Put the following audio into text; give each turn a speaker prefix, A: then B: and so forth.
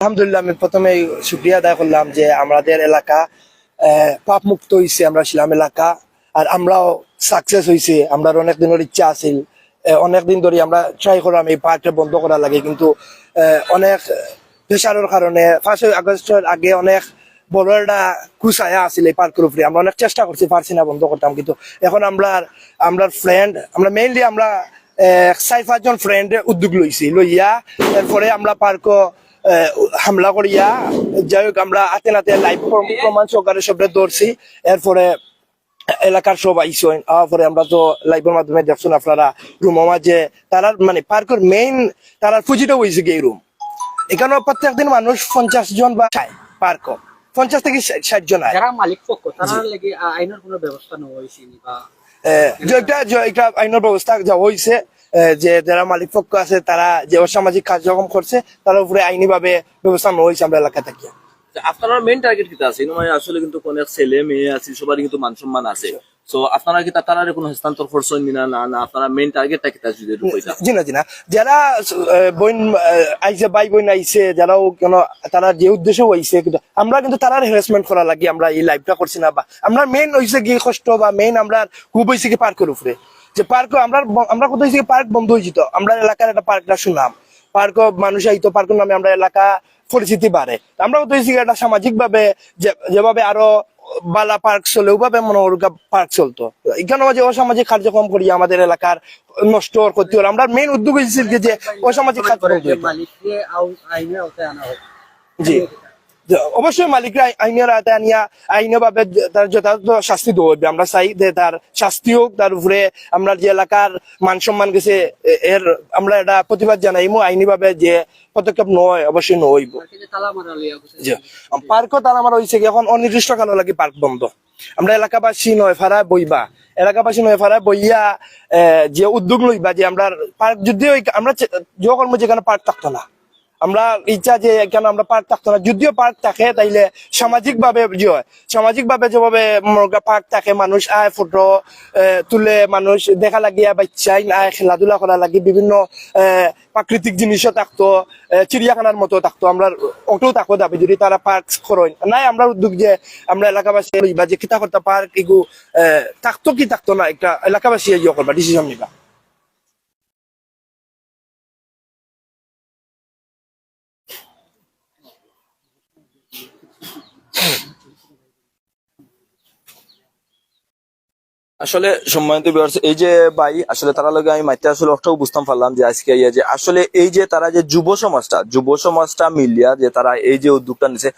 A: আলহামদুলিল্লাহ আমি প্রথমে শুক্রিয়া আদায় করলাম যে আমাদের এলাকা পাপ মুক্ত হয়েছে আমরা ছিলাম এলাকা আর আমরাও সাকসেস হয়েছে আমরা অনেক দিনের ইচ্ছা আছিল। অনেক দিন ধরে আমরা ট্রাই করলাম এই পার্কটা বন্ধ করা লাগে কিন্তু অনেক প্রেশারের কারণে ফার্স্ট আগস্টের আগে অনেক বড় একটা কুসায়া আছিল এই পার্কের উপরে। আমরা অনেক চেষ্টা করছি পারছি না বন্ধ করতাম কিন্তু এখন আমরা আমরা ফ্রেন্ড আমরা মেইনলি আমরা চার পাঁচজন ফ্রেন্ড উদ্যোগ লইছি লইয়া এরপরে আমরা পার্কও আহ, হামলা করিয়া যাই হোক আমরা হাতে নাতে লাইভ প্রমাণ সহকারে সবটা ধরছি। এরপরে এলাকার সব আইসেন পরে আমরা তো লাইভের মাধ্যমে দেখছেন আপনারা রুম মাঝে তারা মানে পার্কের মেইন তারা পুঁজিটা হয়েছে গিয়ে রুম এখানে প্রত্যেক দিন মানুষ পঞ্চাশ জন বা পার্ক পঞ্চাশ থেকে ষাট- জন আয়।
B: যারা মালিক পক্ষ তারা আইনের কোনো ব্যবস্থা নেওয়া হয়েছে
A: যে যে একটা আইনের ব্যবস্থা যাওয়া হয়েছে যে যারা মালিক পক্ষ আছে তারা যে অসামাজিক কার্যক্রম করছে তার উপরে আইনি ভাবে ব্যবস্থা নেওয়া হয়েছে আমরা এলাকা থেকে।
C: আপনারা মেইন টার্গেট কিটা আছে? মানে আসলে কিন্তু অনেক ছেলে মেয়ে আছে সবারই কিন্তু মান সম্মান আছে সো আপনারা কি তারা কোনো হস্তান্তর করছেন না না না আপনারা মেইন টার্গেটটা কিটা যদি
A: জি না জি না। যারা আইছে ভাই আইছে যারাও কেন তারা যে উদ্দেশ্য হইছে আমরা কিন্তু তারা হ্যারাসমেন্ট করা লাগি আমরা এই লাইভটা করছি না বা আমরা মেইন হইছে গিয়ে কষ্ট বা মেইন আমরা খুব হইছে কি পার্কের উপরে। যে পার্ক আমরা আমরা কোথায় হইছে পার্ক বন্ধ হয়েছিল আমরা এলাকার একটা পার্কটা শুনাম পার্ক মানুষ আইতো পার্কের নামে আমরা এলাকা পরিচিতি বাড়ে। আমরা কোথায় হইছে কি একটা সামাজিক ভাবে যেভাবে আরও বালা পার্ক চলে ওভাবে মনোরগা পার্ক চলতো। এখানে যে অসামাজিক কার্যক্রম করি আমাদের এলাকার নষ্ট ক্ষতি হলো। আমরা মেইন উদ্যোগ হয়েছিল যে অসামাজিক কার্যক্রম জি। অবশ্যই মালিকরা আইনের আয়তা আনিয়া আইনের ভাবে তার যথাযথ শাস্তি হবে আমরা চাই যে তার শাস্তি হোক, তার উপরে আমরা যে এলাকার মান সম্মান গেছে এর আমরা এটা প্রতিবাদ জানাইমু আইনি ভাবে যে পদক্ষেপ নয়, অবশ্যই নইব।
B: যে তালা মারা
A: পার্কও হয়েছে এখন অনির্দিষ্ট কালো লাগে পার্ক বন্ধ। আমরা এলাকাবাসী নয়, ফারা বইবা। এলাকাবাসী নয়, ফারা বইয়া যে উদ্যোগ লইবা যে আমরা পার্ক যদি আমরা চে- যে কর্ম যেখানে পার্ক থাকতো না। আমরা ইচ্ছা যে এখানে আমরা পার্ক থাকতো না যদিও পার্ক থাকে, তাইলে সামাজিক ভাবে সামাজিক ভাবে যেভাবে পার্ক থাকে, মানুষ আয় ফটো তুলে মানুষ দেখা লাগিয়া বাচ্চাই আয় খেলাধুলা করা লাগি, বিভিন্ন প্রাকৃতিক জিনিসও থাকতো চিড়িয়াখানার মতো থাকতো, আমরা অটো থাকো দাবি, যদি তারা পার্ক করেন। নাই আমরা উদ্যোগ যে আমরা এলাকাবাসী বা যে কিতা করতে পার্ক, এগু থাকতো কি থাকতো না, একটা এলাকাবাসী ইয়ে করবা ডিসিশন নিবা।
C: আসলে সম্মানিত এই যে ভাই, আসলে তারা লগে আমি মাইতে আসলে অর্থ বুঝতাম, পারলাম যে আজকে ইয়ে যে, আসলে এই যে তারা যে যুব সমাজটা যুব সমাজটা মিলিয়া যে তারা এই যে উদ্যোগটা নিছে